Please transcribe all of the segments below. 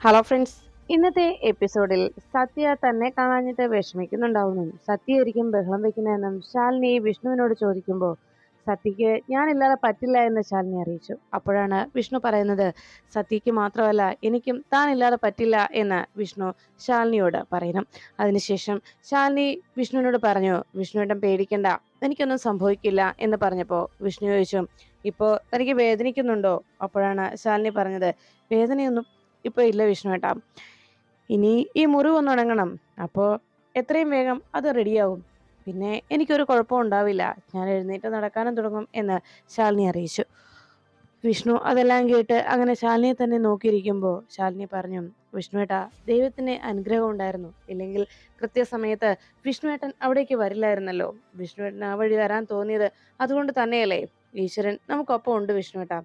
Hello friends ഇന്നത്തെ എപ്പിസോഡിൽ സത്യ തന്നെ കാണാഞ്ഞിട്ട് വിഷമിക്കുന്നുണ്ടാവുന്നു. സത്യ ആയിരിക്കും ബഹളം വെക്കുന്നതെന്നും ശാലിനി വിഷ്ണുവിനോട് ചോദിക്കുമ്പോൾ സത്യയ്ക്ക് ഞാനില്ലാതെ പറ്റില്ല എന്ന് ശാലിനി അറിയിച്ചു. അപ്പോഴാണ് വിഷ്ണു പറയുന്നത് സത്യയ്ക്ക് മാത്രമല്ല എനിക്കും താനില്ലാതെ പറ്റില്ല എന്ന് വിഷ്ണു ശാലിനിയോട് പറയുന്നു. അതിനുശേഷം ശാലിനി വിഷ്ണുവിനോട് പറഞ്ഞു വിഷ്ണുവേട്ടൻ പേടിക്കണ്ട എനിക്കൊന്നും സംഭവിക്കില്ല എന്ന് പറഞ്ഞപ്പോൾ വിഷ്ണു ചോദിച്ചു ഇപ്പോൾ തനിക്ക് വേദനിക്കുന്നുണ്ടോ? അപ്പോഴാണ് ശാലിനി പറഞ്ഞത് വേദനയൊന്നും ഇപ്പോൾ ഇല്ല വിഷ്ണുവേട്ടാ ഇനി ഈ മുറിവ് ഒന്ന് ഉണങ്ങണം. അപ്പോൾ എത്രയും വേഗം അത് റെഡിയാവും പിന്നെ എനിക്കൊരു കുഴപ്പവും ഉണ്ടാവില്ല. ഞാൻ എഴുന്നേറ്റ് നടക്കാനും തുടങ്ങും എന്ന് ശാലിനി അറിയിച്ചു. വിഷ്ണു അതെല്ലാം കേട്ട് അങ്ങനെ ശാലിനിയെ തന്നെ നോക്കിയിരിക്കുമ്പോൾ ശാലിനി പറഞ്ഞു വിഷ്ണുവേട്ട ദൈവത്തിന് അനുഗ്രഹം ഉണ്ടായിരുന്നു. ഇല്ലെങ്കിൽ കൃത്യസമയത്ത് വിഷ്ണുവേട്ടൻ അവിടേക്ക് വരില്ലായിരുന്നല്ലോ. വിഷ്ണുവേട്ടൻ ആ വഴി വരാൻ തോന്നിയത് അതുകൊണ്ട് തന്നെയല്ലേ? ഈശ്വരൻ നമുക്കൊപ്പം ഉണ്ട് വിഷ്ണുവേട്ടാ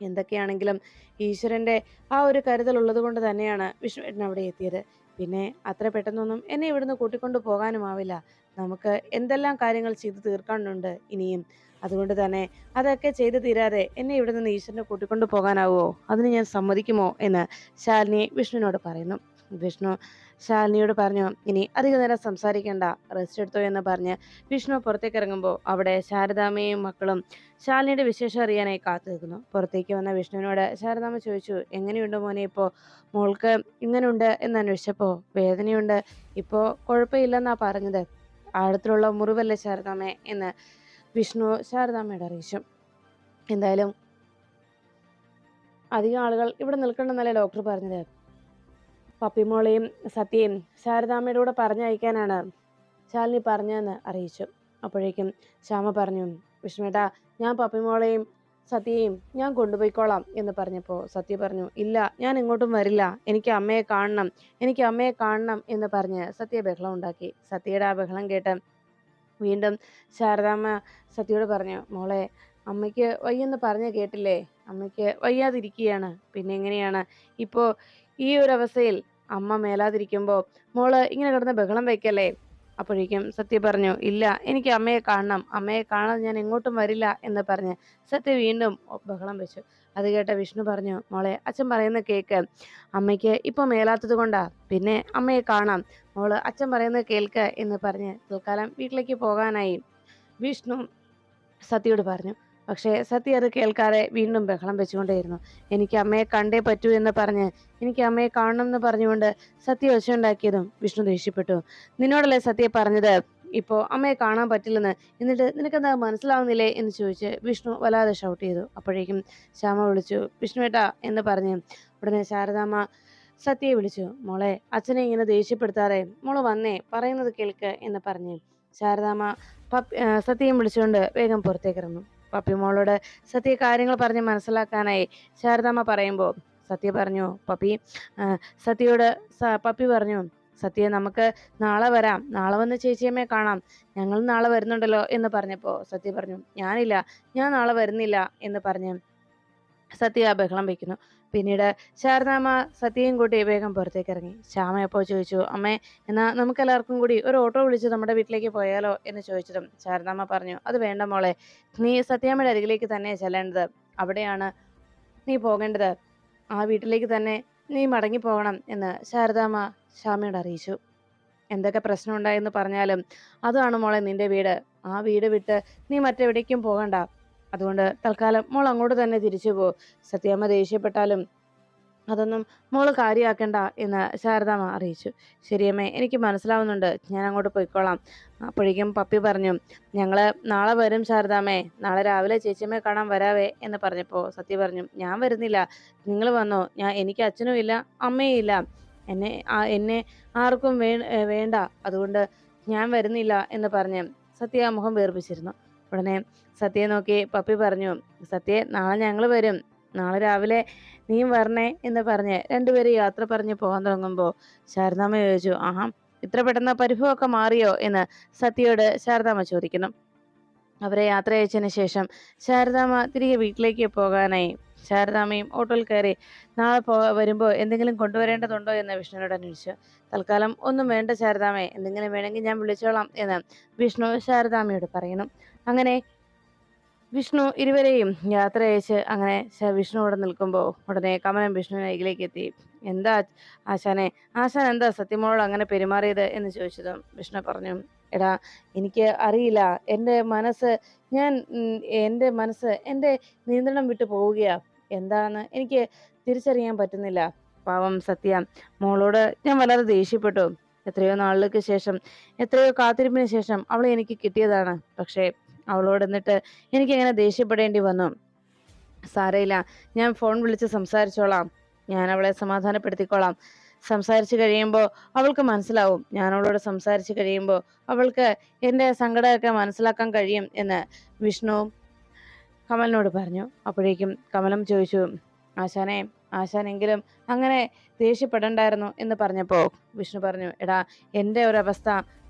എന്തൊക്കെയാണെങ്കിലും ഈശ്വരന്റെ ആ ഒരു കരുതൽ ഉള്ളത് കൊണ്ട് തന്നെയാണ് വിഷ്ണുവേട്ടൻ അവിടെ എത്തിയത്. പിന്നെ അത്ര പെട്ടെന്നൊന്നും എന്നെ ഇവിടുന്ന് കൂട്ടിക്കൊണ്ടു പോകാനുമാവില്ല നമുക്ക് എന്തെല്ലാം കാര്യങ്ങൾ ചെയ്തു തീർക്കാനുണ്ട് ഇനിയും. അതുകൊണ്ട് തന്നെ അതൊക്കെ ചെയ്തു തീരാതെ എന്നെ ഇവിടെ നിന്ന് ഈശ്വരനെ കൂട്ടിക്കൊണ്ടു പോകാനാവുമോ അതിന് ഞാൻ സമ്മതിക്കുമോ എന്ന് ശാലിനി വിഷ്ണുവിനോട് പറയുന്നു. വിഷ്ണു ശാലിനിയോട് പറഞ്ഞു ഇനി അധിക നേരം സംസാരിക്കേണ്ട റെസ്റ്റ് എടുത്തോ എന്ന് പറഞ്ഞ് വിഷ്ണു പുറത്തേക്ക് ഇറങ്ങുമ്പോൾ അവിടെ ശാരദാമ്മയും മക്കളും ശാലിനിയുടെ വിശേഷം അറിയാനായി കാത്തു നിൽക്കുന്നു പുറത്തേക്ക് വന്ന വിഷ്ണുവിനോട് ശാരദാമ്മ ചോദിച്ചു എങ്ങനെയുണ്ട് മോനെ ഇപ്പോൾ മോൾക്ക് ഇങ്ങനെയുണ്ട് എന്ന് അന്വേഷിച്ചപ്പോൾ വേദനയുണ്ട്. ഇപ്പോൾ കുഴപ്പമില്ലെന്നാ പറഞ്ഞത്. ആഴത്തിലുള്ള മുറിവല്ലേ ശാരദാമ്മേ? എന്ന് വിഷ്ണു ശാരദാമ്മയോട് അറിയിച്ചു. എന്തായാലും അധികം ആളുകൾ ഇവിടെ നിൽക്കണമെന്നല്ലേ ഡോക്ടർ പറഞ്ഞത്. പപ്പിമോളെയും സത്യയും ശാരദാമ്മയുടെ പറഞ്ഞയക്കാനാണ് ശാലിനി പറഞ്ഞതെന്ന് അറിയിച്ചു. അപ്പോഴേക്കും ശ്യാമ പറഞ്ഞു വിഷ്ണുവേട്ടാ ഞാൻ പപ്പിമോളെയും സത്യയും ഞാൻ കൊണ്ടുപോയിക്കോളാം എന്ന് പറഞ്ഞപ്പോൾ സത്യ പറഞ്ഞു ഇല്ല ഞാൻ ഇങ്ങോട്ടും വരില്ല. എനിക്ക് അമ്മയെ കാണണം. എനിക്ക് അമ്മയെ കാണണം എന്ന് പറഞ്ഞ് സത്യ ബഹളം ഉണ്ടാക്കി. സത്യയുടെ ആ ബഹളം കേട്ട് വീണ്ടും ശാരദാമ്മ സത്യയോട് പറഞ്ഞു മോളെ അമ്മയ്ക്ക് വയ്യെന്ന് പറഞ്ഞ് കേട്ടില്ലേ? അമ്മയ്ക്ക് വയ്യാതിരിക്കുകയാണ്. പിന്നെ എങ്ങനെയാണ്? ഇപ്പോൾ ഈ ഒരു അവസ്ഥയിൽ അമ്മ മേലാതിരിക്കുമ്പോൾ മോൾ ഇങ്ങനെ കിടന്ന് ബഹളം വയ്ക്കല്ലേ അപ്പോഴേക്കും സത്യ പറഞ്ഞു ഇല്ല എനിക്ക് അമ്മയെ കാണണം. അമ്മയെ കാണാതെ ഞാൻ എങ്ങോട്ടും വരില്ല എന്ന് പറഞ്ഞ് സത്യ വീണ്ടും ബഹളം വെച്ചു. അത് കേട്ട വിഷ്ണു പറഞ്ഞു മോളെ അച്ഛൻ പറയുന്ന കേക്ക് അമ്മയ്ക്ക് ഇപ്പോൾ മേലാത്തത് കൊണ്ടാ. പിന്നെ അമ്മയെ കാണാം. മോൾ അച്ഛൻ പറയുന്നത് കേൾക്ക് എന്ന് പറഞ്ഞ് തൽക്കാലം വീട്ടിലേക്ക് പോകാനായി. വിഷ്ണു സത്യയോട് പറഞ്ഞു പക്ഷേ സത്യ അത് കേൾക്കാതെ വീണ്ടും ബഹളം വെച്ചുകൊണ്ടേയിരുന്നു. എനിക്ക് അമ്മയെ കണ്ടേ പറ്റൂ എന്ന് പറഞ്ഞ് എനിക്ക് അമ്മയെ കാണണം എന്ന് പറഞ്ഞുകൊണ്ട് സത്യ ഒച്ചയുണ്ടാക്കിയതും വിഷ്ണു ദേഷ്യപ്പെട്ടു. നിന്നോടല്ലേ സത്യ പറഞ്ഞത്? ഇപ്പോൾ അമ്മയെ കാണാൻ പറ്റില്ലെന്ന്. എന്നിട്ട് നിനക്കെന്താ മനസ്സിലാവുന്നില്ലേ എന്ന് ചോദിച്ച് വിഷ്ണു വല്ലാതെ ഷൗട്ട് ചെയ്തു. അപ്പോഴേക്കും ശ്യാമ വിളിച്ചു വിഷ്ണുവേട്ടാ എന്ന് പറഞ്ഞ്. ഉടനെ ശാരദാമ്മ സത്യയെ വിളിച്ചു. മോളെ അച്ഛനെ ഇങ്ങനെ ദേഷ്യപ്പെടുത്താതെ മോൾ വന്നേ പറയുന്നത് കേൾക്ക് എന്ന് പറഞ്ഞു. ശാരദാമ്മ സത്യം വിളിച്ചുകൊണ്ട് വേഗം പുറത്തേക്ക് ഇറങ്ങും പപ്പി മോളോട് സത്യ കാര്യങ്ങൾ പറഞ്ഞ് മനസ്സിലാക്കാനായി ശാരദാമ്മ പറയുമ്പോൾ സത്യ പറഞ്ഞു പപ്പി സത്യയോട് പപ്പി പറഞ്ഞു സത്യ നമുക്ക് നാളെ വരാം നാളെ വന്ന് ചേച്ചിയമ്മയെ കാണാം ഞങ്ങൾ നാളെ വരുന്നുണ്ടല്ലോ എന്ന് പറഞ്ഞപ്പോൾ സത്യ പറഞ്ഞു ഞാനില്ല ഞാൻ നാളെ വരുന്നില്ല എന്ന് പറഞ്ഞ് സത്യ ബഹളം വയ്ക്കുന്നു പിന്നീട് ശാരദാമ്മ സത്യയും കൂട്ടി വേഗം പുറത്തേക്ക് ഇറങ്ങി. ശ്യാമയപ്പോൾ ചോദിച്ചു അമ്മേ എന്നാ നമുക്ക് എല്ലാവർക്കും കൂടി ഒരു ഓട്ടോ വിളിച്ച് നമ്മുടെ വീട്ടിലേക്ക് പോയാലോ? എന്ന് ചോദിച്ചതും ശാരദാമ്മ പറഞ്ഞു അത് വേണ്ട മോളെ നീ സത്യാമ്മയുടെ അരികിലേക്ക് തന്നെ ചെല്ലേണ്ടത്. അവിടെയാണ് നീ പോകേണ്ടത്. ആ വീട്ടിലേക്ക് തന്നെ നീ മടങ്ങി പോകണം എന്ന് ശാരദാമ്മ ശ്യാമയോട് അറിയിച്ചു. എന്തൊക്കെ പ്രശ്നം ഉണ്ടായെന്ന് പറഞ്ഞാലും അതാണ് മോളെ നിന്റെ വീട്. ആ വീട് വിട്ട് നീ മറ്റെവിടേക്കും പോകണ്ട. അതുകൊണ്ട് തൽക്കാലം മോൾ അങ്ങോട്ട് തന്നെ തിരിച്ചു പോ. സത്യാമ്മ ദേഷ്യപ്പെട്ടാലും അതൊന്നും മോൾ കാര്യമാക്കണ്ട എന്ന് ശാരദാമ്മ അറിയിച്ചു. ശരിയമ്മേ എനിക്ക് മനസ്സിലാവുന്നുണ്ട്. ഞാൻ അങ്ങോട്ട് പോയിക്കോളാം. അപ്പോഴേക്കും പപ്പി പറഞ്ഞു ഞങ്ങൾ നാളെ വരും ശാരദാമ്മേ. നാളെ രാവിലെ ചേച്ചിയമ്മയെ കാണാൻ വരാവേ എന്ന് പറഞ്ഞപ്പോൾ സത്യ പറഞ്ഞു ഞാൻ വരുന്നില്ല. നിങ്ങൾ വന്നോ. ഞാൻ എനിക്ക് അച്ഛനും ഇല്ല അമ്മയും ഇല്ല. എന്നെ എന്നെ ആർക്കും വേണ്ട. അതുകൊണ്ട് ഞാൻ വരുന്നില്ല എന്ന് പറഞ്ഞ് സത്യ മുഖം വേർപ്പിച്ചിരുന്നു ഉടനെ സത്യയെ നോക്കി പപ്പി പറഞ്ഞു സത്യയെ നാളെ ഞങ്ങൾ വരും. നാളെ രാവിലെ നീയും വരണേ എന്ന് പറഞ്ഞ് രണ്ടുപേരും യാത്ര പറഞ്ഞ് പോകാൻ തുടങ്ങുമ്പോൾ ശാരദാമ്മ ചോദിച്ചു ആഹാ ഇത്ര പെട്ടെന്ന് പരിഭവമൊക്കെ മാറിയോ? എന്ന് സത്യയോട് ശാരദാമ്മ ചോദിക്കുന്നു. അവരെ യാത്ര അയച്ചതിന് ശേഷം ശാരദാമ്മ തിരികെ വീട്ടിലേക്ക് പോകാനായി. ശാരദാമ്മയും ഓട്ടോയിൽ കയറി നാളെ പോ വരുമ്പോൾ എന്തെങ്കിലും കൊണ്ടുവരേണ്ടതുണ്ടോ? എന്ന് വിഷ്ണുവിനോട് അന്വേഷിച്ചു. തൽക്കാലം ഒന്നും വേണ്ട ശാരദാമ്മേ എന്തെങ്കിലും വേണമെങ്കിൽ ഞാൻ വിളിച്ചോളാം എന്ന് വിഷ്ണു ശാരദാമ്മയോട് പറയുന്നു. അങ്ങനെ വിഷ്ണു ഇരുവരെയും യാത്ര അയച്ച് അങ്ങനെ വിഷ്ണു അവിടെ നിൽക്കുമ്പോൾ ഉടനെ കമലൻ വിഷ്ണുവിനെ അരികിലേക്ക് എത്തി. എന്താ ആശാനെ ആശാൻ എന്താ സത്യമോളോട് അങ്ങനെ പെരുമാറിയത്? എന്ന് ചോദിച്ചതും വിഷ്ണു പറഞ്ഞു എടാ എനിക്ക് അറിയില്ല. എന്റെ മനസ്സ് ഞാൻ എന്റെ മനസ്സ് എന്റെ നിയന്ത്രണം വിട്ടു പോവുകയാ. എന്താണെന്ന് എനിക്ക് തിരിച്ചറിയാൻ പറ്റുന്നില്ല. പാവം സത്യ മോളോട് ഞാൻ വളരെ ദേഷ്യപ്പെട്ടു. എത്രയോ നാളുകൾക്ക് ശേഷം എത്രയോ കാത്തിരിപ്പിന് ശേഷം അവളെ എനിക്ക് കിട്ടിയതാണ്. പക്ഷേ അവളോട് എന്നിട്ട് എനിക്ക് എങ്ങനെ ദേഷ്യപ്പെടേണ്ടി വന്നു. സാരയില്ല ഞാൻ ഫോൺ വിളിച്ച് സംസാരിച്ചോളാം. ഞാൻ അവളെ സമാധാനപ്പെടുത്തിക്കോളാം. സംസാരിച്ചു കഴിയുമ്പോൾ അവൾക്ക് മനസ്സിലാവും. ഞാൻ അവളോട് സംസാരിച്ചു കഴിയുമ്പോൾ അവൾക്ക് എന്റെ സങ്കടമൊക്കെ മനസ്സിലാക്കാൻ കഴിയും എന്ന് വിഷ്ണു കമലിനോട് പറഞ്ഞു. അപ്പോഴേക്കും കമലം ചോദിച്ചു ആശാനെ ആശാനെങ്കിലും അങ്ങനെ ദേഷ്യപ്പെടണ്ടായിരുന്നു എന്ന് പറഞ്ഞപ്പോൾ വിഷ്ണു പറഞ്ഞു എടാ എന്റെ ഒരവസ്ഥ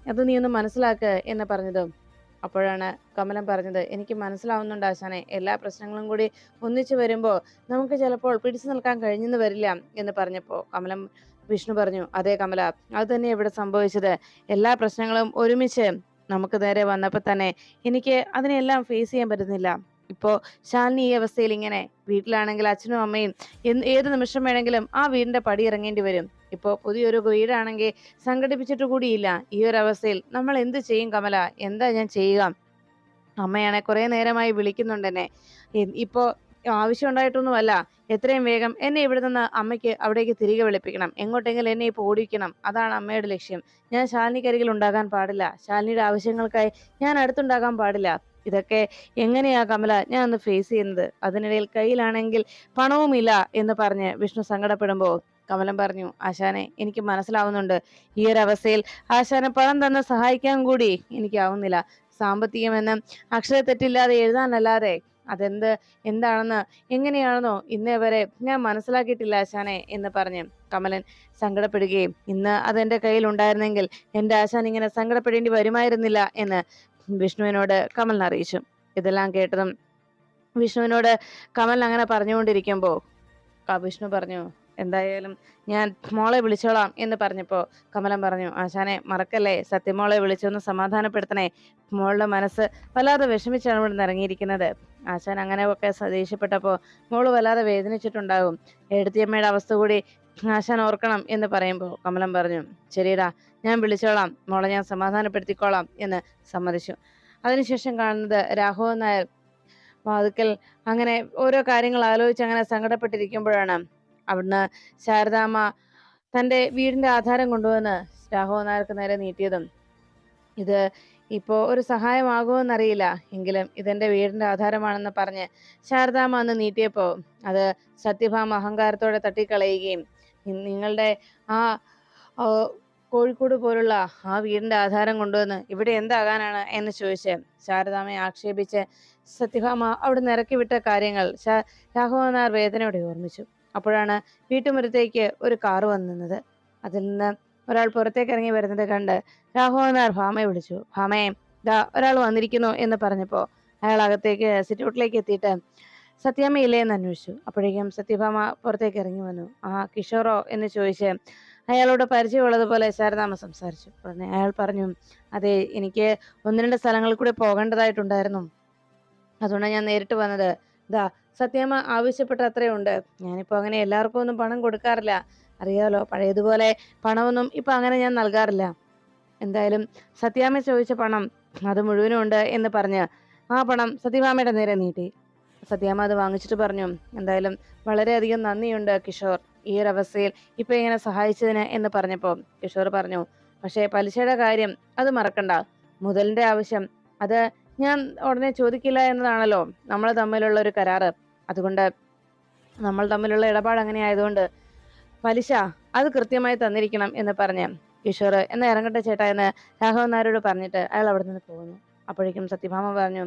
അത് നീ ഒന്ന് മനസ്സിലാക്ക് എന്ന് പറഞ്ഞതും അപ്പോഴാണ് കമലം പറഞ്ഞത്. എനിക്ക് മനസ്സിലാവുന്നുണ്ട് ആശാനെ. എല്ലാ പ്രശ്നങ്ങളും കൂടി ഒന്നിച്ചു വരുമ്പോൾ നമുക്ക് ചിലപ്പോൾ പിടിച്ചു നിൽക്കാൻ കഴിഞ്ഞെന്ന് വരില്ല എന്ന് പറഞ്ഞപ്പോൾ കമലം വിഷ്ണു പറഞ്ഞു അതെ കമല അത് തന്നെ ഇവിടെ സംഭവിച്ചത്. എല്ലാ പ്രശ്നങ്ങളും ഒരുമിച്ച് നമുക്ക് നേരെ വന്നപ്പോൾ തന്നെ എനിക്ക് അതിനെല്ലാം ഫേസ് ചെയ്യാൻ പറ്റുന്നില്ല. ഇപ്പോൾ ശാലിനി ഈ അവസ്ഥയിൽ ഇങ്ങനെ വീട്ടിലാണെങ്കിൽ അച്ഛനും അമ്മയും ഏത് നിമിഷം വേണമെങ്കിലും ആ വീടിന്റെ പടി ഇറങ്ങേണ്ടി വരും. ഇപ്പോൾ പുതിയൊരു വീടാണെങ്കിൽ സംഘടിപ്പിച്ചിട്ട് കൂടിയില്ല. ഈ ഒരു അവസ്ഥയിൽ നമ്മൾ എന്ത് ചെയ്യും കമല? എന്താ ഞാൻ ചെയ്യുക? അമ്മയാണെ കുറേ നേരമായി വിളിക്കുന്നുണ്ട് എന്നെ. ഇപ്പോൾ ആവശ്യമുണ്ടായിട്ടൊന്നുമല്ല എത്രയും വേഗം എന്നെ ഇവിടെ നിന്ന് അമ്മയ്ക്ക് അവിടേക്ക് തിരികെ വിളിപ്പിക്കണം. എങ്ങോട്ടെങ്കിലും എന്നെ ഇപ്പോൾ ഓടിക്കണം. അതാണ് അമ്മയുടെ ലക്ഷ്യം. ഞാൻ ശാലിനിക്കരികിൽ ഉണ്ടാകാൻ പാടില്ല. ശാലിനിയുടെ ആവശ്യങ്ങൾക്കായി ഞാൻ അടുത്തുണ്ടാകാൻ പാടില്ല. ഇതൊക്കെ എങ്ങനെയാ കമല ഞാൻ അന്ന് ഫേസ് ചെയ്യുന്നത് അതിനിടയിൽ കയ്യിലാണെങ്കിൽ പണവുമില്ല എന്ന് പറഞ്ഞ് വിഷ്ണു സങ്കടപ്പെടുമ്പോൾ കമലം പറഞ്ഞു ആശാനെ എനിക്ക് മനസ്സിലാവുന്നുണ്ട്. ഈ ഒരു അവസ്ഥയിൽ ആശാനെ പണം തന്ന് സഹായിക്കാൻ കൂടി എനിക്കാവുന്നില്ല. സാമ്പത്തികമെന്ന് അക്ഷരത്തെറ്റില്ലാതെ എഴുതാനല്ലാതെ അതെന്ത് എന്താണെന്ന് എങ്ങനെയാണെന്നോ ഇന്നേ വരെ ഞാൻ മനസ്സിലാക്കിയിട്ടില്ല ആശാനെ എന്ന് പറഞ്ഞ് കമലൻ സങ്കടപ്പെടുകയും ഇന്ന് അതെന്റെ കയ്യിൽ ഉണ്ടായിരുന്നെങ്കിൽ എന്റെ ആശാൻ ഇങ്ങനെ സങ്കടപ്പെടേണ്ടി വരുമായിരുന്നില്ല എന്ന് വിഷ്ണുവിനോട് കമൽ അറിയിച്ചു. ഇതെല്ലാം കേട്ടതും വിഷ്ണുവിനോട് കമൽ അങ്ങനെ പറഞ്ഞുകൊണ്ടിരിക്കുമ്പോൾ വിഷ്ണു പറഞ്ഞു എന്തായാലും ഞാൻ മോളെ വിളിച്ചോളാം എന്ന് പറഞ്ഞപ്പോൾ കമലം പറഞ്ഞു ആശാനെ മറക്കല്ലേ? സത്യമോളെ വിളിച്ചൊന്ന് സമാധാനപ്പെടുത്തണേ. മോളുടെ മനസ്സ് വല്ലാതെ വിഷമിച്ചാണ് ഇവിടെ ഇറങ്ങിയിരിക്കുന്നത്. ആശാൻ അങ്ങനെ ഒക്കെ സ- ദേഷ്യപ്പെട്ടപ്പോൾ മോൾ വല്ലാതെ വേദനിച്ചിട്ടുണ്ടാകും. എഴുത്തിയമ്മയുടെ അവസ്ഥ കൂടി ആശാൻ ഓർക്കണം എന്ന് പറയുമ്പോൾ കമലം പറഞ്ഞു ശരിടാ ഞാൻ വിളിച്ചോളാം. മോളെ ഞാൻ സമാധാനപ്പെടുത്തിക്കോളാം എന്ന് സമ്മതിച്ചു. അതിനുശേഷം കാണുന്നത് രാഘവൻ നായർ. വാതുക്കൽ അങ്ങനെ ഓരോ കാര്യങ്ങൾ ആലോചിച്ച് അങ്ങനെ സങ്കടപ്പെട്ടിരിക്കുമ്പോഴാണ് അവിടുന്ന് ശാരദാമ്മ തന്റെ വീടിന്റെ ആധാരം കൊണ്ടുവന്ന് രാഘവൻ നായർക്ക് നേരെ നീട്ടിയതും. ഇത് ഇപ്പോൾ ഒരു സഹായമാകുമെന്നറിയില്ല. എങ്കിലും ഇതെന്റെ വീടിന്റെ ആധാരമാണെന്ന് പറഞ്ഞ് ശാരദാമ്മ അന്ന് നീട്ടിയപ്പോൾ അത് സത്യഭാമ അഹങ്കാരത്തോടെ തട്ടിക്കളയുകയും നിങ്ങളുടെ ആ, കോഴിക്കോട് പോലുള്ള ആ വീടിന്റെ ആധാരം കൊണ്ടുവന്ന് ഇവിടെ എന്താകാനാണ് എന്ന് ചോദിച്ച് ശാരദാമ്മയെ ആക്ഷേപിച്ച് സത്യഭാമ അവിടെ നിന്ന് ഇറക്കി വിട്ട കാര്യങ്ങൾ രാഘവൻ വേദനയോടെ ഓർമ്മിച്ചു. അപ്പോഴാണ് വീട്ടുമുറത്തേക്ക് ഒരു കാറ് വന്നു നിന്നത് അതിൽ നിന്ന് ഒരാൾ പുറത്തേക്ക് ഇറങ്ങി വരുന്നത് കണ്ട് രാഘവനാർ ഭാമയെ വിളിച്ചു. ഭാമയെ ദാ ഒരാൾ വന്നിരിക്കുന്നു എന്ന് പറഞ്ഞപ്പോൾ അയാൾ അകത്തേക്ക് സിറ്റൗട്ടിലേക്ക് എത്തിയിട്ട് സത്യാമ്മയില്ലേ എന്ന് അന്വേഷിച്ചു. അപ്പോഴേക്കും സത്യഭാമ പുറത്തേക്ക് ഇറങ്ങി വന്നു. ആ കിഷോറോ എന്ന് ചോദിച്ച് അയാളോട് പരിചയമുള്ളതുപോലെ ശാരദാമ്മ സംസാരിച്ചു. ഉടനെ അയാൾ പറഞ്ഞു അതെ എനിക്ക് ഒന്ന് രണ്ട് സ്ഥലങ്ങളിൽ കൂടെ പോകേണ്ടതായിട്ടുണ്ടായിരുന്നു. അതുകൊണ്ടാണ് ഞാൻ നേരിട്ട് വന്നത്. ഇതാ സത്യാമ ആവശ്യപ്പെട്ട അത്രയുണ്ട് ഞാനിപ്പോൾ അങ്ങനെ എല്ലാവർക്കും ഒന്നും പണം കൊടുക്കാറില്ല. അറിയാമല്ലോ പഴയതുപോലെ പണമൊന്നും ഇപ്പം അങ്ങനെ ഞാൻ നൽകാറില്ല. എന്തായാലും സത്യാമ്മ ചോദിച്ച പണം അത് മുഴുവനും ഉണ്ട് എന്ന് പറഞ്ഞ് ആ പണം സത്യഭാമയുടെ നേരെ നീട്ടി. സത്യാമ്മ അത് വാങ്ങിച്ചിട്ട് പറഞ്ഞു എന്തായാലും വളരെയധികം നന്ദിയുണ്ട് കിഷോർ. ഈ ഒരു അവസ്ഥയിൽ ഇപ്പൊ ഇങ്ങനെ സഹായിച്ചതിന് എന്ന് പറഞ്ഞപ്പോ കിഷോർ പറഞ്ഞു പക്ഷേ പലിശയുടെ കാര്യം അത് മറക്കണ്ട. മുതലിന്റെ ആവശ്യം. അത് ഞാൻ ഉടനെ ചോദിക്കില്ല എന്നതാണല്ലോ നമ്മൾ തമ്മിലുള്ള ഒരു കരാറ്. അതുകൊണ്ട് നമ്മൾ തമ്മിലുള്ള ഇടപാട് അങ്ങനെ ആയതുകൊണ്ട് പലിശ അത് കൃത്യമായി തന്നിരിക്കണം എന്ന് പറഞ്ഞ് കിഷോർ എന്ന ഇറങ്ങട്ടെ ചേട്ടാ എന്ന് രാഘവൻ നായരോട് പറഞ്ഞിട്ട് അയാൾ അവിടെ നിന്ന് പോകുന്നു. അപ്പോഴേക്കും സത്യഭാമ പറഞ്ഞു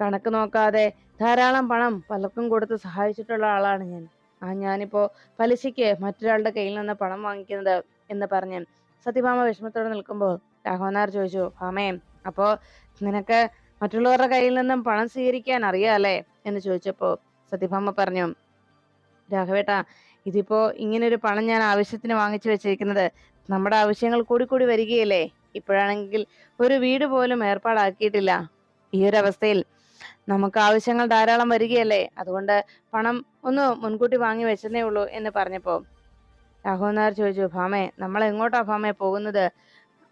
കണക്ക് നോക്കാതെ ധാരാളം പണം പലർക്കും കൊടുത്ത് സഹായിച്ചിട്ടുള്ള ആളാണ് ഞാൻ. ആ ഞാനിപ്പോ പലിശയ്ക്ക് മറ്റൊരാളുടെ കയ്യിൽ നിന്ന് പണം വാങ്ങിക്കുന്നത് എന്ന് പറഞ്ഞ് സത്യഭാമ വിഷമത്തോടെ നിൽക്കുമ്പോൾ രാഘവനാർ ചോദിച്ചു ഭാമേ അപ്പോ നിനക്ക് മറ്റുള്ളവരുടെ കയ്യിൽ നിന്നും പണം സ്വീകരിക്കാൻ അറിയാലേ എന്ന് ചോദിച്ചപ്പോ സത്യഭാമ പറഞ്ഞു രാഘവേട്ട ഇതിപ്പോ ഇങ്ങനൊരു പണം ഞാൻ ആവശ്യത്തിന് വാങ്ങിച്ചു വെച്ചിരിക്കുന്നത് നമ്മുടെ ആവശ്യങ്ങൾ കൂടി കൂടി വരികയല്ലേ? ഇപ്പോഴാണെങ്കിൽ ഒരു വീട് പോലും ഏർപ്പാടാക്കിയിട്ടില്ല. ഈ ഒരു അവസ്ഥയിൽ നമുക്ക് ആവശ്യങ്ങൾ ധാരാളം വരികയല്ലേ? അതുകൊണ്ട് പണം ഒന്ന് മുൻകൂട്ടി വാങ്ങി വെച്ചതേ ഉള്ളൂ എന്ന് പറഞ്ഞപ്പോ രാഘവൻ ചോദിച്ചു ഭാമേ നമ്മൾ എങ്ങോട്ടാ ഭാമേ പോകുന്നത്?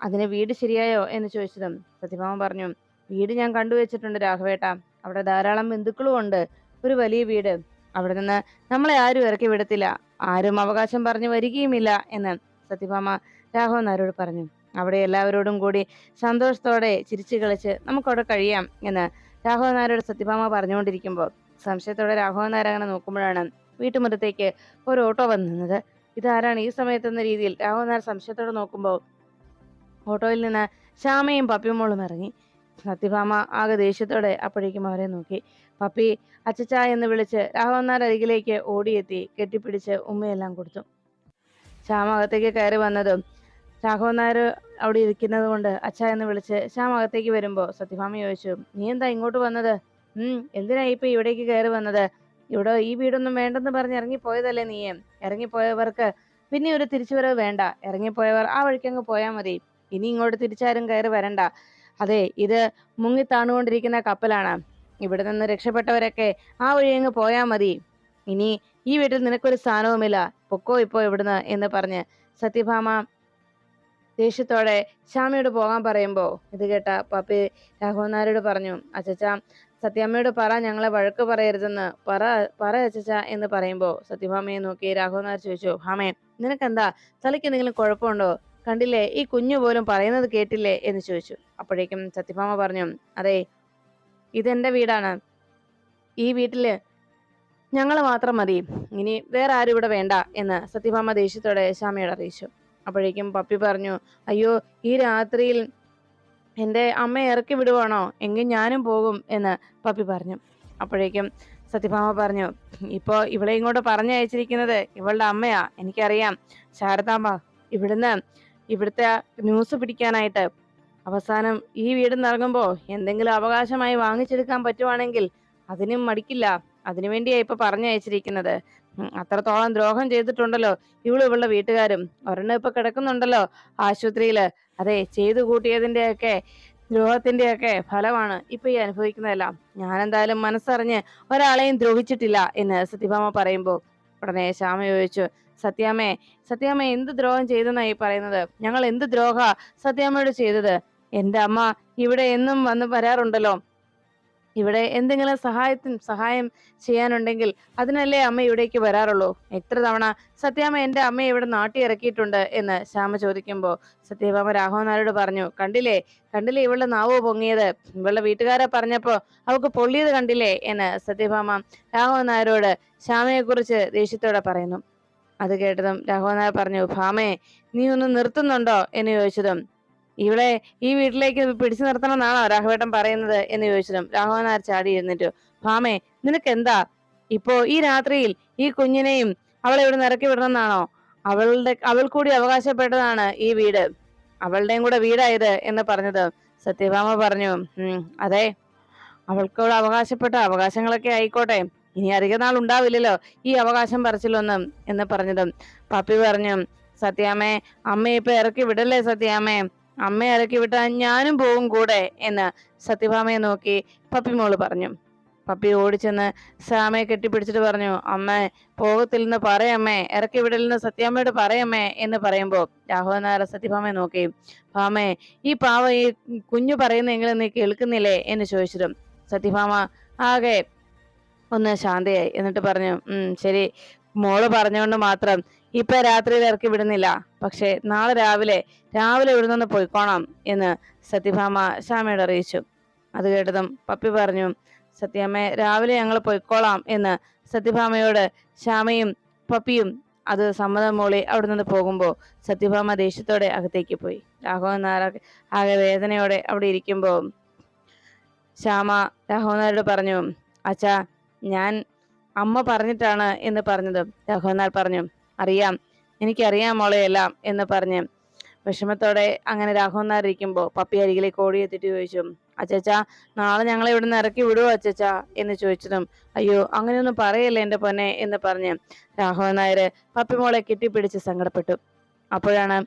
അതിന് വീട് ശരിയായോ? എന്ന് ചോദിച്ചതും സത്യഭാമ പറഞ്ഞു വീട് ഞാൻ കണ്ടുവച്ചിട്ടുണ്ട് രാഘവേട്ട. അവിടെ ധാരാളം ബന്ധുക്കളും ഉണ്ട്. ഒരു വലിയ വീട്. അവിടെ നിന്ന് നമ്മളെ ആരും ഇറക്കി വിടത്തില്ല. ആരും അവകാശം പറഞ്ഞു വരികയുമില്ല എന്ന് സത്യഭാമ രാഘവൻ പറഞ്ഞു. അവിടെ എല്ലാവരോടും കൂടി സന്തോഷത്തോടെ ചിരിച്ചു കളിച്ച് നമുക്കവിടെ കഴിയാം എന്ന് രാഘവൻ നായരോട് സത്യഭാമ പറഞ്ഞുകൊണ്ടിരിക്കുമ്പോൾ സംശയത്തോടെ രാഘവൻ നായർ അങ്ങനെ നോക്കുമ്പോഴാണ് വീട്ടുമുറ്റത്തേക്ക് ഒരു ഓട്ടോ വന്നു നിന്നത് ഇതാരാണ് ഈ സമയത്ത് എന്ന രീതിയിൽ രാഘവൻ നായർ സംശയത്തോടെ നോക്കുമ്പോൾ ഓട്ടോയിൽ നിന്ന് ശ്യാമയും പപ്പിമോളും ഇറങ്ങി. സത്യഭാമ ആകെ ദേഷ്യത്തോടെ അപ്പോഴേക്കും അവരെ നോക്കി. പപ്പി അച്ചച്ച എന്ന് വിളിച്ച് നായർ അരികിലേക്ക് ഓടിയെത്തി കെട്ടിപ്പിടിച്ച് ഉമ്മയെല്ലാം കൊടുത്തു. ശ്യാമ അകത്തേക്ക് കയറി വന്നതും രാഘവൻ നായർ അവിടെ ഇരിക്കുന്നത് കൊണ്ട് അച്ഛ എന്ന് വിളിച്ച് ശ്യാം അകത്തേക്ക് വരുമ്പോൾ സത്യഭാമ ചോദിച്ചു നീ എന്താ ഇങ്ങോട്ട് വന്നത്? ഉം എന്തിനാ ഇപ്പൊ ഇവിടേക്ക് കയറി വന്നത്? ഇവിടെ ഈ വീടൊന്നും വേണ്ടെന്ന് പറഞ്ഞ് ഇറങ്ങിപ്പോയതല്ലേ നീ ഇറങ്ങിപ്പോയവർക്ക് പിന്നെ ഒരു തിരിച്ചുവരവ് വേണ്ട. ഇറങ്ങിപ്പോയവർ ആ വഴിക്കങ്ങ് പോയാൽ മതി. ഇനി ഇങ്ങോട്ട് തിരിച്ചാരും കയറി വരണ്ട. അതെ ഇത് മുങ്ങി താണുകൊണ്ടിരിക്കുന്ന കപ്പലാണ്. ഇവിടെ നിന്ന് രക്ഷപ്പെട്ടവരൊക്കെ ആ വഴി അങ്ങ് പോയാൽ മതി. ഇനി ഈ വീട്ടിൽ നിനക്കൊരു സ്ഥാനവുമില്ല. പൊക്കോ ഇപ്പോ ഇവിടുന്ന് എന്ന് പറഞ്ഞ് സത്യഭാമ ദേഷ്യത്തോടെ ശ്യാമയോട് പോകാൻ പറയുമ്പോൾ ഇത് കേട്ട പപ്പി രാഘവനാരോട് പറഞ്ഞു അച്ചച്ച സത്യാമ്മയോട് പറ ഞങ്ങളെ വഴക്ക് പറയരുതെന്ന്. പറ പറ അച്ചച്ച എന്ന് പറയുമ്പോൾ സത്യഭാമയെ നോക്കി രാഘവനാർ ചോദിച്ചു ഭാമേ നിനക്കെന്താ? തലയ്ക്ക് എന്തെങ്കിലും കുഴപ്പമുണ്ടോ? കണ്ടില്ലേ ഈ കുഞ്ഞു പോലും പറയുന്നത് കേട്ടില്ലേ? എന്ന് ചോദിച്ചു. അപ്പോഴേക്കും സത്യഭാമ പറഞ്ഞു അതെ ഇതെന്റെ വീടാണ്. ഈ വീട്ടിൽ ഞങ്ങൾ മാത്രം മതി. ഇനി വേറെ ആരും ഇവിടെ വേണ്ട എന്ന് സത്യഭാമ ദേഷ്യത്തോടെ ശ്യാമയോട് അറിയിച്ചു. അപ്പോഴേക്കും പപ്പി പറഞ്ഞു അയ്യോ ഈ രാത്രിയിൽ എന്റെ അമ്മ ഇറക്കി വിടുവാണോ? എങ്കിൽ ഞാനും പോകും എന്ന് പപ്പി പറഞ്ഞു. അപ്പോഴേക്കും സത്യഭാമ പറഞ്ഞു ഇപ്പോൾ ഇവളെ ഇങ്ങോട്ട് പറഞ്ഞയച്ചിരിക്കുന്നത് ഇവളുടെ അമ്മയാ എനിക്കറിയാം. ശാരദാമ്മ ഇവിടുന്ന് ഇവിടുത്തെ ന്യൂസ് പിടിക്കാനായിട്ട് അവസാനം ഈ വീട് നിറങ്ങുമ്പോൾ എന്തെങ്കിലും അവകാശമായി വാങ്ങിച്ചെടുക്കാൻ പറ്റുവാണെങ്കിൽ അതിനും മടിക്കില്ല. അതിനുവേണ്ടിയാ ഇപ്പൊ പറഞ്ഞയച്ചിരിക്കുന്നത്. അത്രത്തോളം ദ്രോഹം ചെയ്തിട്ടുണ്ടല്ലോ ഇവിടെ ഇവളുടെ വീട്ടുകാരും. ഒരെണ്ണം ഇപ്പൊ കിടക്കുന്നുണ്ടല്ലോ ആശുപത്രിയിൽ. അതെ ചെയ്തു കൂട്ടിയതിന്റെയൊക്കെ ദ്രോഹത്തിന്റെയൊക്കെ ഫലമാണ് ഇപ്പൊ ഈ അനുഭവിക്കുന്നതെല്ലാം. ഞാൻ എന്തായാലും മനസ്സറിഞ്ഞ് ഒരാളെയും ദ്രോഹിച്ചിട്ടില്ല എന്ന് സത്യഭാമ പറയുമ്പോ ഉടനെ ശ്യാമ ചോദിച്ചു സത്യാമ്മേ സത്യാമ്മ എന്ത് ദ്രോഹം ചെയ്തെന്നാ ഈ പറയുന്നത്? ഞങ്ങൾ എന്ത് ദ്രോഹ സത്യാമ്മയോട് ചെയ്തത്? എന്റെ അമ്മ ഇവിടെ എന്നും വന്ന് വരാറുണ്ടല്ലോ. ഇവിടെ എന്തെങ്കിലും സഹായത്തിന് സഹായം ചെയ്യാനുണ്ടെങ്കിൽ അതിനല്ലേ അമ്മ ഇവിടേക്ക് വരാറുള്ളൂ? എത്ര തവണ സത്യാമ്മ എന്റെ അമ്മയെ ഇവിടെ നാട്ടി ഇറക്കിയിട്ടുണ്ട് എന്ന് ശ്യാമ ചോദിക്കുമ്പോൾ സത്യഭാമ രാഘവനാരോട് പറഞ്ഞു കണ്ടില്ലേ? കണ്ടില്ലേ ഇവളുടെ നാവ് പൊങ്ങിയത്? ഇവളുടെ വീട്ടുകാരെ പറഞ്ഞപ്പോൾ അവൾക്ക് പൊള്ളിയത് കണ്ടില്ലേ? എന്ന് സത്യഭാമ രാഘവനാരോട് ശ്യാമയെ കുറിച്ച് ദേഷ്യത്തോടെ പറയുന്നു. അത് കേട്ടതും രാഘവൻ നായർ പറഞ്ഞു ഭാമേ നീ ഒന്ന് നിർത്തുന്നുണ്ടോ? എന്ന് ചോദിച്ചതും ഇവളെ ഈ വീട്ടിലേക്ക് പിടിച്ചു നിർത്തണമെന്നാണോ രാഘവേട്ടൻ പറയുന്നത് എന്ന് ചോദിച്ചതും രാഘവൻ നായർ ചാടി ഇരുന്നിട്ടു ഭാമേ നിനക്ക് എന്താ ഇപ്പോ ഈ രാത്രിയിൽ ഈ കുഞ്ഞിനെയും അവളെ ഇവിടെ നിറക്കി വിടണമെന്നാണോ? അവളുടെ അവൾ കൂടി അവകാശപ്പെട്ടതാണ് ഈ വീട്. അവളുടെയും കൂടെ വീടായത് എന്ന് പറഞ്ഞത് സത്യഭാമ പറഞ്ഞു. അതെ. അവൾക്കോട് അവകാശപ്പെട്ട. അവകാശങ്ങളൊക്കെ ആയിക്കോട്ടെ. ഇനി അധിക നാൾ ഉണ്ടാവില്ലല്ലോ ഈ അവകാശം പറിച്ചില്ലൊന്നും എന്ന് പറഞ്ഞതും. പപ്പി പറഞ്ഞു സത്യാമേ അമ്മയെ ഇപ്പൊ ഇറക്കി വിടല്ലേ സത്യാമ്മേ? അമ്മയെ ഇറക്കി വിട്ടാൽ ഞാനും പോവും കൂടെ എന്ന് സത്യഭാമയെ നോക്കി പപ്പി മോൾ പറഞ്ഞു. പപ്പി ഓടിച്ചെന്ന് സാമയെ കെട്ടിപ്പിടിച്ചിട്ട് പറഞ്ഞു അമ്മ പോകത്തില്ലെന്ന് പറയമ്മേ ഇറക്കി വിടലെന്ന് സത്യാമ്മയോട് പറയമ്മേ എന്ന് പറയുമ്പോൾ രാഘവൻ നായർ സത്യഭാമയെ നോക്കി. ഭാമേ ഈ പാവ ഈ കുഞ്ഞു പറയുന്നെങ്കിലും നീ കേൾക്കുന്നില്ലേ? എന്ന് ചോദിച്ചിരും സത്യഭാമ ആകെ ഒന്ന് ശാന്തയായി. എന്നിട്ട് പറഞ്ഞു ശരി. മോൾ പറഞ്ഞുകൊണ്ട് മാത്രം ഇപ്പൊ രാത്രിയിൽ ഇറക്കി വിടുന്നില്ല. പക്ഷെ നാളെ രാവിലെ രാവിലെ ഇവിടെ നിന്ന് പോയിക്കോണം എന്ന് സത്യഭാമ ശ്യാമയോട് അറിയിച്ചു. അത് കേട്ടതും പപ്പി പറഞ്ഞു സത്യാമ്മ രാവിലെ ഞങ്ങൾ പോയിക്കോളാം എന്ന് സത്യഭാമയോട് ശ്യാമയും പപ്പിയും അത് സമ്മതം മൂളി അവിടെ നിന്ന് പോകുമ്പോൾ സത്യഭാമ ദേഷ്യത്തോടെ അകത്തേക്ക് പോയി. രാഘവൻ നായർ ആകെ വേദനയോടെ അവിടെ ഇരിക്കുമ്പോൾ ശ്യാമ രാഘവൻ നായരോട് പറഞ്ഞു അച്ഛാ ഞാൻ അമ്മ പറഞ്ഞിട്ടാണ് എന്ന് പറഞ്ഞത് രാഘവൻ നായർ പറഞ്ഞു അറിയാം. എനിക്കറിയാം മോളെ എല്ലാം എന്ന് പറഞ്ഞ് വിഷമത്തോടെ അങ്ങനെ രാഘവൻ നായർ പപ്പി അരികിലേക്ക് ഓടിയെത്തിട്ട് ചോദിച്ചു അച്ചച്ച നാളെ ഞങ്ങളെ ഇവിടുന്ന് ഇറക്കി വിടുവോ അച്ചച്ച? എന്ന് ചോദിച്ചതും അയ്യോ അങ്ങനെയൊന്നും പറയല്ലേ എന്റെ പൊന്നെ? എന്ന് പറഞ്ഞ് രാഘവൻ നായർ പപ്പി മോളെ കെട്ടിപ്പിടിച്ച് സങ്കടപ്പെട്ടു. അപ്പോഴാണ്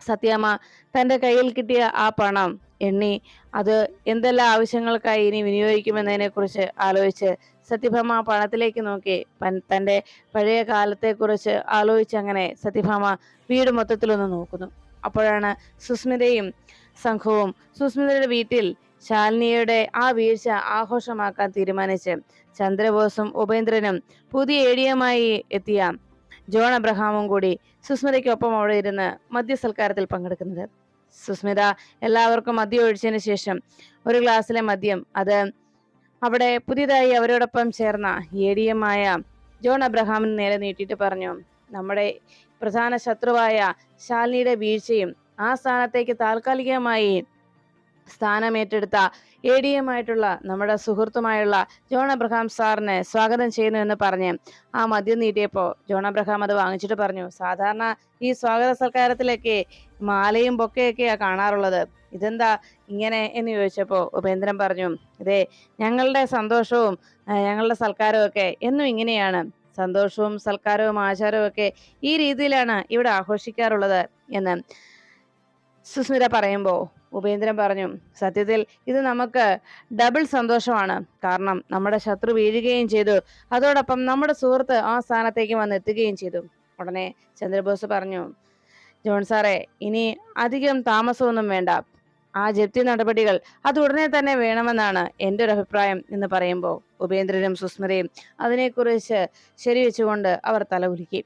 സത്യാമ്മ തന്റെ കയ്യിൽ കിട്ടിയ ആ പണം എണ്ണി അത് എന്തെല്ലാം ആവശ്യങ്ങൾക്കായി ഇനി വിനിയോഗിക്കുമെന്നതിനെക്കുറിച്ച് ആലോചിച്ച് സത്യഭാമ പണത്തിലേക്ക് നോക്കി. തന്റെ പഴയ കാലത്തെക്കുറിച്ച് ആലോചിച്ചങ്ങനെ സത്യഭാമ വീട് മൊത്തത്തിലൊന്ന് നോക്കുന്നു. അപ്പോഴാണ് സുസ്മിതയും സംഘവും സുസ്മിതയുടെ വീട്ടിൽ ശാലിനിയുടെ ആ വീഴ്ച ആഘോഷമാക്കാൻ തീരുമാനിച്ച് ചന്ദ്രബോസും ഉപേന്ദ്രനും പുതിയ ഏടിയമായി എത്തിയ ജോൺ അബ്രഹാമും കൂടി സുസ്മിതയ്ക്കൊപ്പം അവിടെ ഇരുന്ന് മദ്യസൽക്കാരത്തിൽ പങ്കെടുക്കുന്നത് സുസ്മിത എല്ലാവർക്കും മദ്യം ഒഴിച്ചതിന് ശേഷം ഒരു ഗ്ലാസ്സിലെ മദ്യം അത് അവിടെ പുതിയതായി അവരോടൊപ്പം ചേർന്ന ഏടിയമായ ജോൺ അബ്രഹാമിന് നേരെ നീട്ടിയിട്ട് പറഞ്ഞു നമ്മുടെ പ്രധാന ശത്രുവായ ശാലിനിയുടെ വീഴ്ചയും ആ സ്ഥാനത്തേക്ക് താൽക്കാലികമായി സ്ഥാനമേറ്റെടുത്ത എ ഡി എം നമ്മുടെ സുഹൃത്തുമായുള്ള ജോൺ അബ്രഹാം സാറിനെ സ്വാഗതം ചെയ്യുന്നു എന്ന് പറഞ്ഞ് ആ മദ്യം നീട്ടിയപ്പോൾ ജോൺ അബ്രഹാം അത് വാങ്ങിച്ചിട്ട് പറഞ്ഞു സാധാരണ ഈ സ്വാഗത സൽക്കാരത്തിലൊക്കെ മാലയും ബൊക്കെയൊക്കെയാണ് കാണാറുള്ളത്. ഇതെന്താ ഇങ്ങനെ എന്ന് ചോദിച്ചപ്പോൾ ഉപേന്ദ്രൻ പറഞ്ഞു ഇതേ ഞങ്ങളുടെ സന്തോഷവും ഞങ്ങളുടെ സൽക്കാരവും ഒക്കെ എന്നും ഇങ്ങനെയാണ്. സന്തോഷവും സൽക്കാരവും ആചാരവും ഒക്കെ ഈ രീതിയിലാണ് ഇവിടെ ആഘോഷിക്കാറുള്ളത് എന്ന് സുസ്മിത പറയുമ്പോൾ ഉപേന്ദ്രൻ പറഞ്ഞു സത്യത്തിൽ ഇത് നമുക്ക് ഡബിൾ സന്തോഷമാണ്. കാരണം നമ്മുടെ ശത്രു വീഴുകയും ചെയ്തു. അതോടൊപ്പം നമ്മുടെ സുഹൃത്ത് ആ സ്ഥാനത്തേക്ക് വന്നെത്തുകയും ചെയ്തു. ഉടനെ ചന്ദ്രബോസ് പറഞ്ഞു ജോൺ സാറേ ഇനി അധികം താമസമൊന്നും വേണ്ട. ആ ജപ്തി നടപടികൾ അത് ഉടനെ തന്നെ വേണമെന്നാണ് എന്റെ ഒരു അഭിപ്രായം എന്ന് പറയുമ്പോൾ ഉപേന്ദ്രനും സുസ്മിതയും അതിനെക്കുറിച്ച് ശരിവെച്ചുകൊണ്ട് അവർ തലകുലുക്കി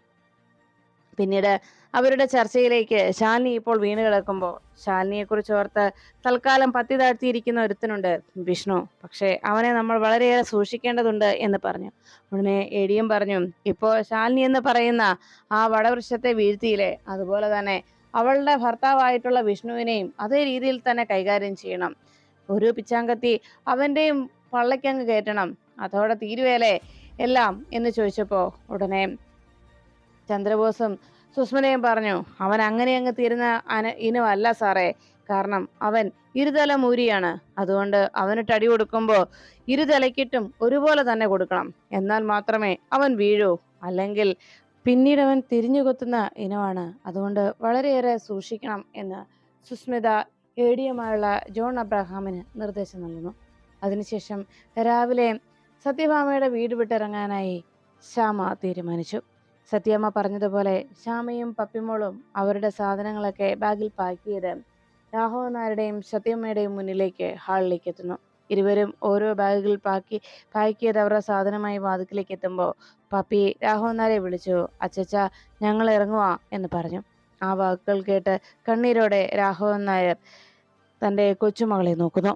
പിന്നീട് അവരുടെ ചർച്ചയിലേക്ക് ശാലിനി ഇപ്പോൾ വീണ് കിടക്കുമ്പോൾ ശാലിനിയെക്കുറിച്ച് ഓർത്ത് തൽക്കാലം പത്തി താഴ്ത്തിയിരിക്കുന്ന ഒരുത്തനുണ്ട് വിഷ്ണു. പക്ഷേ അവനെ നമ്മൾ വളരെയേറെ സൂക്ഷിക്കേണ്ടതുണ്ട് എന്ന് പറഞ്ഞു. ഉടനെ എടിയും പറഞ്ഞു ഇപ്പോൾ ശാലിനി എന്ന് പറയുന്ന ആ വടവൃക്ഷത്തെ വീഴ്ത്തിയില്ലേ? അതുപോലെ തന്നെ അവളുടെ ഭർത്താവായിട്ടുള്ള വിഷ്ണുവിനെയും അതേ രീതിയിൽ തന്നെ കൈകാര്യം ചെയ്യണം. ഒരു പിച്ചാങ്കത്തി അവന്റെയും പള്ളയ്ക്കങ്ങ് കയറ്റണം. അതോടെ തീരുവേലേ എല്ലാം എന്ന് ചോദിച്ചപ്പോൾ ഉടനെ ചന്ദ്രബോസും സുസ്മനയും പറഞ്ഞു അവൻ അങ്ങനെ അങ്ങ് തീരുന്ന അന ഇനമല്ല സാറേ. കാരണം അവൻ ഇരുതല മൂരിയാണ്. അതുകൊണ്ട് അവനിട്ട് അടി കൊടുക്കുമ്പോൾ ഇരുതലയ്ക്കിട്ടും ഒരുപോലെ തന്നെ കൊടുക്കണം. എന്നാൽ മാത്രമേ അവൻ വീഴൂ. അല്ലെങ്കിൽ പിന്നീട് അവൻ തിരിഞ്ഞു കൊത്തുന്ന ഇനമാണ്. അതുകൊണ്ട് വളരെയേറെ സൂക്ഷിക്കണം എന്ന് സുസ്മിത ഏടിയുമായുള്ള ജോൺ അബ്രഹാമിന് നിർദ്ദേശം നൽകുന്നു. അതിനുശേഷം രാവിലെ സത്യഭാമയുടെ വീട് വിട്ടിറങ്ങാനായി ശ്യാമ തീരുമാനിച്ചു. സത്യമ്മ പറഞ്ഞതുപോലെ ശ്യാമയും പപ്പിമോളും അവരുടെ സാധനങ്ങളൊക്കെ ബാഗിൽ പാക്ക് ചെയ്ത് രാഘവൻ സത്യമ്മയുടെയും മുന്നിലേക്ക് ഹാളിലേക്ക് എത്തുന്നു. ഇരുവരും ഓരോ ബാഗുകൾ പാക്കി പാക്ക് ചെയ്ത് അവരുടെ സാധനമായി വാതിക്കലേക്ക് എത്തുമ്പോൾ പപ്പി രാഘവൻ നായരെ വിളിച്ചു. അച്ചച്ച ഞങ്ങൾ ഇറങ്ങുവാ എന്ന് പറഞ്ഞു. ആ വാക്കുകൾ കേട്ട് കണ്ണീരോടെ രാഘവൻ നായർ തന്റെ കൊച്ചുമകളെ നോക്കുന്നു.